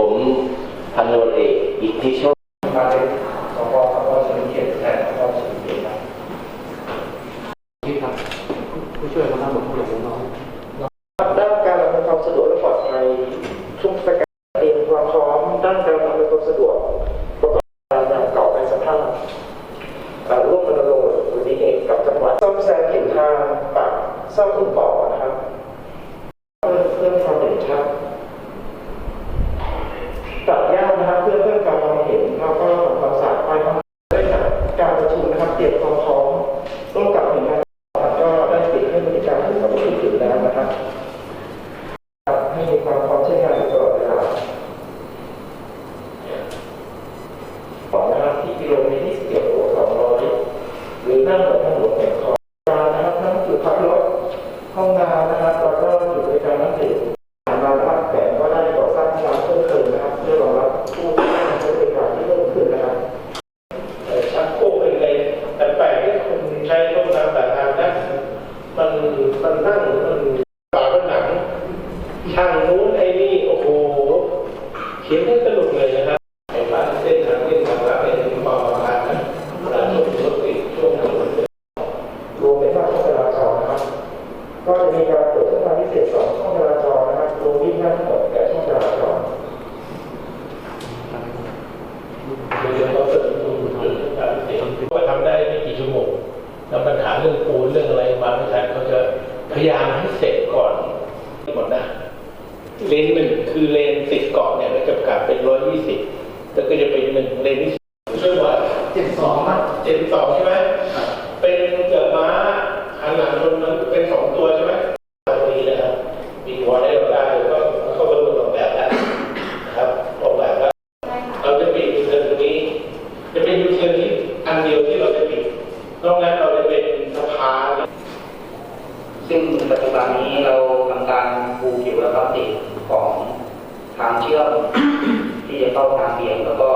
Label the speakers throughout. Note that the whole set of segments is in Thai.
Speaker 1: ผมพันโนเอกอิทธิโชค
Speaker 2: มาเป็นสพสพเฉลิมเกียรติแทนสพเฉลิมเกียรติครับ
Speaker 3: ที่ครับผู้ช่วยหัวหน้างน้อง
Speaker 2: ด้านการอำนวยความสะดวกและปลอดภัยช่วทศกาลเตรียมความพร้อมด้านการอำนวยความสะดวกประกอบการนำเก่าไปสภาพเอ่อร่วมรณรงค์ดอุบัติเหตุกับจังหวัดซ่อมแซมเข็มทางปรับซ่อมคุณต่อนะครับเพื่อเพิ่มความเด่นชัดตัดย่านะครับเพื่อเพิ่มการมองเห็นแล้วก็ทำความสะอาดป้ายข้างได้จากการประชุมนะครับเตรียมความพร้อมร่วมกับหน่วยงาน ก็ได้ปิดให้บริการผู้กับผู้ถือแล้วนะครับ ให้มีความพร้อมใช้งานอยู่ตลอดเวลาของนะครับที่กิโลเมตรที่สิบเอ็ดหัวสองร้อยหรือนั่งบนถนนแห่งคอการนะครับทั้งจุดพักรถ ห้องน้ำนะครับแล้วก็จุดบริการน้ำดื่มผ่านมาแล้วแผนก็ได้ก่อสร้างห้องน้ำเพิ่มเติมนะครับเพื่อรองรับผู้ที่ใช้บริการที่เพิ่มขึ้นนะครับ
Speaker 4: ชักโครกเป็นเลยแต่แปลกที่คนใช้ห้องน้ำแต่ทางนั้นมันมันนั่งมันฝาผนังช่างนู้นไอ้นี่โอ้โหเขียนให้สนุ เรื่องปูนเรื่
Speaker 2: องอะ
Speaker 4: ไรมาไม่ทันเขาจะพยายามให้เสร็จก่อนหมดนะเลนหนึ่งคือเลนติดเกาะเนี่ยก็จะประกาศเป็นร้อยยี่สิบแล้วก็จะเป็นหนึ่งเลนที่เชื่อว่า
Speaker 2: เจ็ดสองครับ
Speaker 4: เจ็ดสองใช่ไหมเป็นเกือบม้าหันหลังชนนั้นเป็นสองตัวใช่ไหมตรงนี้นะครับมีหัวได้เราได้ก็เขาก็รู้ออกแบบแล้วนะครับออกแบบแล้วเราจะปิดยูเทิร์นตรงนี้ จะเป็นยูเทิร์นที่อันเดียวที่เราจะปิดนอกนั้นเราจะเป็นสะพาน
Speaker 5: ซึ่งปัจจุบันนี้เราทำการปูผิวและปรับติดของ ทางเชื่อมที่จะเข้าทางเบี่ยงแล้วก็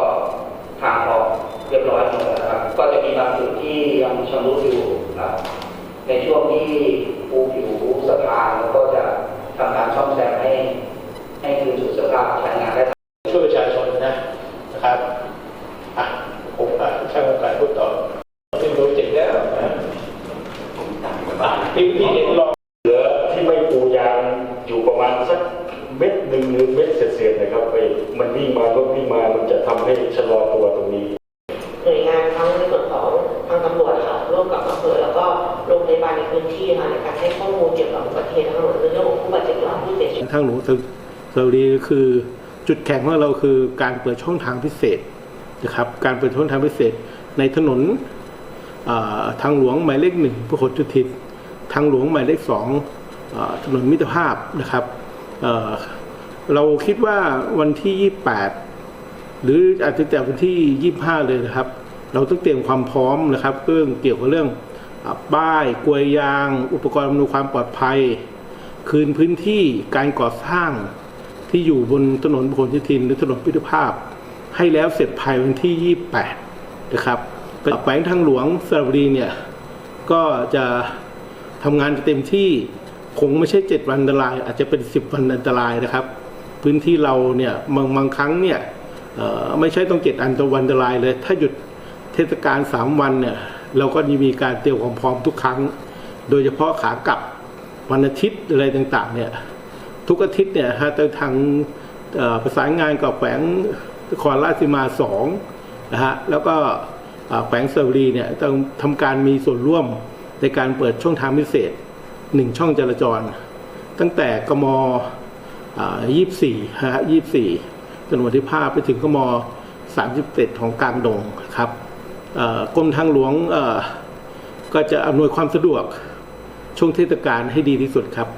Speaker 5: ทางออกเรียบร้อยหมดแล้วนะครับ ก็จะมีบางจุดที่ยังชำรุดอยู่ครับในช่วงที่ปูผิวสะพานแล้วก็จะทำการซ่อมแซมให้ให้คืนสู่สภาพใช้งานได้
Speaker 4: ช่วยประชาชนนะนะครับอะผมอะช่างโอกาสพูดต่อเป็นโปรเจกต์แล้วนะอะที่ที่เห็นรอ
Speaker 6: เหลือที่ไม่ปูยางอยู่ประมาณสักเม็ดหนึ่งหรือเม็ดเศษๆนะครับไปมันวิ่งมารถวิ่งมามันจะทำ ให้ชะลอตัวตรงนี้
Speaker 7: หน่วยงานทั้งในส่วนของทางตำรวจค่ะร่วมกับอำเภอแล้วก็โรงพยาบาลในพื้นที่ค่ะในการให้ข้อมูลเกี่ยวกับอุบัติเหตุทางถนนในเรื่องของผู้บาดเจ็บและผู้เสียชีวิต
Speaker 3: ทางหลวงเสรีคือจุดแข็งของเราคือการเปิดช่องทางพิเศษนะครับการเปิดช่องทางพิเศษในถนนอ่าทางหลวงหมายเลขหนึ่งพหลโยธินทางหลวงหมายเลขสองอ่าถนนมิตรภาพนะครับเอ่อเราคิดว่าวันที่ 28 หรืออาจจะแต่วันที่ 25 เลยนะครับ เราต้องเตรียมความพร้อมนะครับเรื่องเกี่ยวกับเรื่องป้ายกลวยยาง อุปกรณ์อำนวยความปลอดภัย คืนพื้นที่การก่อสร้างที่อยู่บนถนนพหลโยธินหรือถนนพิทรภาพ ให้แล้วเสร็จภายวันที่ 28 นะครับแขวงทางหลวงสระบุรีเนี่ยก็จะทำงานเต็มที่คงไม่ใช่ 7 วันอันตราย อาจจะเป็น 10 วันอันตรายนะครับ พื้นที่เราเนี่ยบางบางครั้งเนี่ย ไม่ใช่ต้องเจ็ดอันตวันตรายเลย ถ้าหยุดเทศกาล3วันเนี่ยเราก็มีการเตรียมความพร้อมทุกครั้ง โดยเฉพาะขากลับวันอาทิตย์อะไรต่างๆเนี่ยทุกอาทิตย์เนี่ยฮะทางประสานงานกับแขวงนครราชสีมาสองนะฮะแล้วก็แขวงสระบุรีเนี่ยต้องทำการมีส่วนร่วมในการเปิดช่องทางพิเศษหนึ่งช่องจราจร ตั้งแต่กมยี่สี่ฮะยี่สี่ จนวนที่ภาพไปถึงกม37 ของกลางดงครับกรมทางหลวงก็จะอำนวยความสะดวกช่วงเทศกาลให้ดีที่สุดครับ